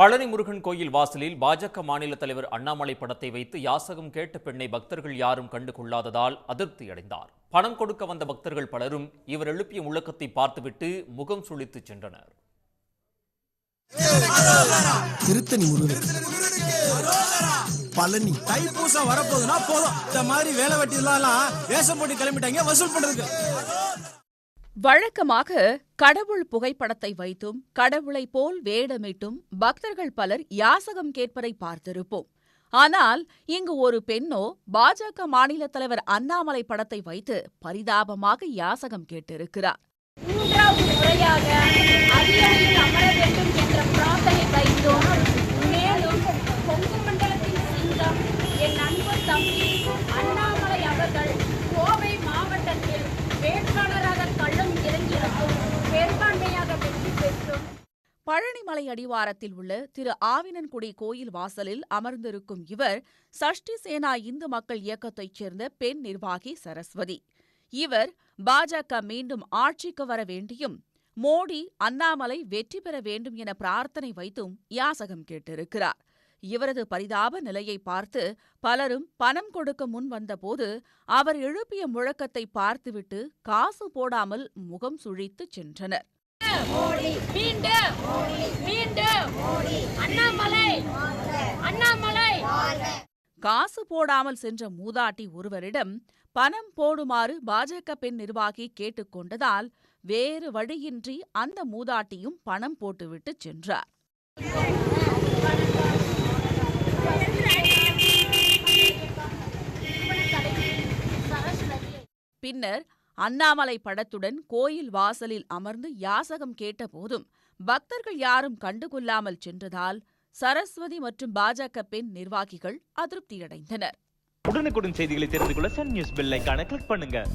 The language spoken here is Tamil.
பழனி முருகன் கோயில் வாசலில் பாஜக மாநில தலைவர் அண்ணாமலை படத்தை வைத்து யாசகம் கேட்ட பெண்ணை பக்தர்கள் யாரும் கண்டு கொள்ளாததால் அதிருப்தி அடைந்தார். பணம் கொடுக்க வந்த பக்தர்கள் பலரும் இவர் எழுப்பிய முழக்கத்தை பார்த்துவிட்டு முகம் சுளித்து சென்றனர். திருத்தணி முருகன். பழனி. தைப்பூசம் வரப்போகுதுன்னா போதும். இந்த மாதிரி வேலை வெட்டி எல்லாம் வேஷம் போட்டு கிளம்பிட்டாங்க வசூல் பண்றதுக்கு. வழக்கமாக கடவுள் புகைப்படத்தை வைத்தும் கடவுளை போல் வேடமிட்டும் பக்தர்கள் பலர் யாசகம் கேட்பதை பார்த்திருப்போம். ஆனால் இங்கு ஒரு பெண்ணோ பாஜக மாநில தலைவர் அண்ணாமலை படத்தை வைத்து பரிதாபமாக யாசகம் கேட்டிருக்கிறார். மூன்றாவது முறையாக பழனிமலை அடிவாரத்தில் உள்ள திரு ஆவினன்குடி கோயில் வாசலில் அமர்ந்திருக்கும் இவர் சஷ்டி சேனா இந்து மக்கள் இயக்கத்தைச் சேர்ந்த பெண் நிர்வாகி சரஸ்வதி. இவர் பாஜக மீண்டும் ஆட்சிக்கு வர வேண்டியும் மோடி அண்ணாமலை வெற்றி பெற வேண்டும் என பிரார்த்தனை வைத்தும் யாசகம் கேட்டிருக்கிறார். இவரது பரிதாப நிலையை பார்த்து பலரும் பணம் கொடுக்க முன் வந்தபோது அவர் எழுப்பிய முழக்கத்தை பார்த்துவிட்டு காசு போடாமல் முகம் சுழித்துச் சென்றனர். மீண்டும் மீண்டும் அண்ணாமலை. அண்ணாமலை. காசு போடாமல் சென்ற மூதாட்டி ஒருவரிடம் பணம் போடுமாறு பாஜக பெண் நிர்வாகி கேட்டுக்கொண்டதால் வேறு வழியின்றி அந்த மூதாட்டியும் பணம் போட்டுவிட்டு சென்றார். பின்னர் அண்ணாமலை படத்துடன் கோயில் வாசலில் அமர்ந்து யாசகம் கேட்டபோதும் பக்தர்கள் யாரும் கண்டுகொள்ளாமல் சென்றதால் சரஸ்வதி மற்றும் பாஜக பெண் நிர்வாகிகள் அதிருப்தியடைந்தனர். உடனுக்குடன் செய்திகளை தெரிந்து கொள்ள சன் நியூஸ் பெல் கிளிக் பண்ணுங்க.